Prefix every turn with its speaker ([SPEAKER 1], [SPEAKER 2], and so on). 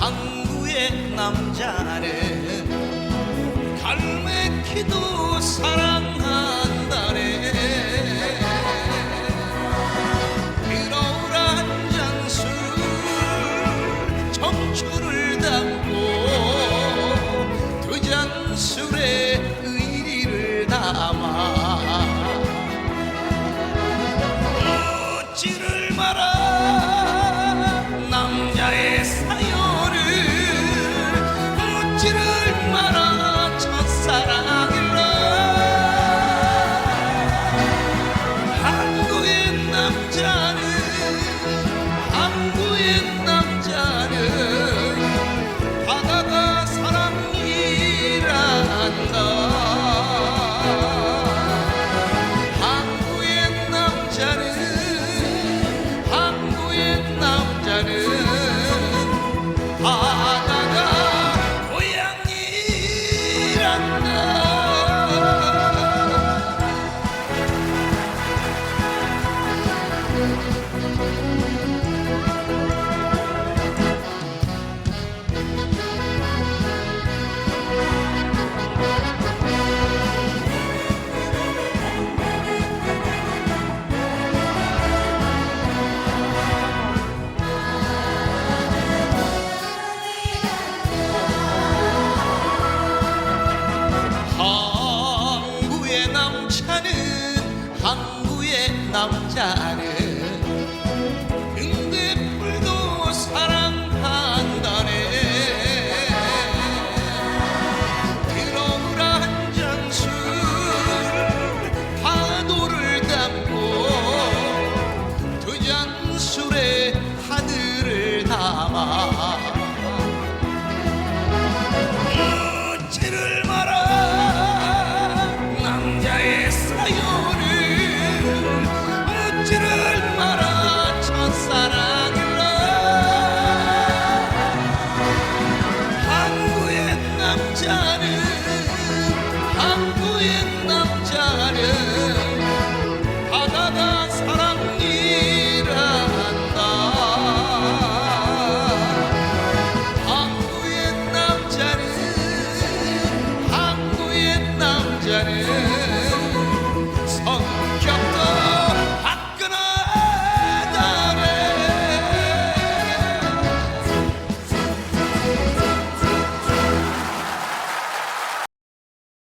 [SPEAKER 1] 항구의 남자네 갈매기도 사랑한다네. 미러울 한잔술 청춘을 담고 두 잔 술에 의리를 담아. 어찌를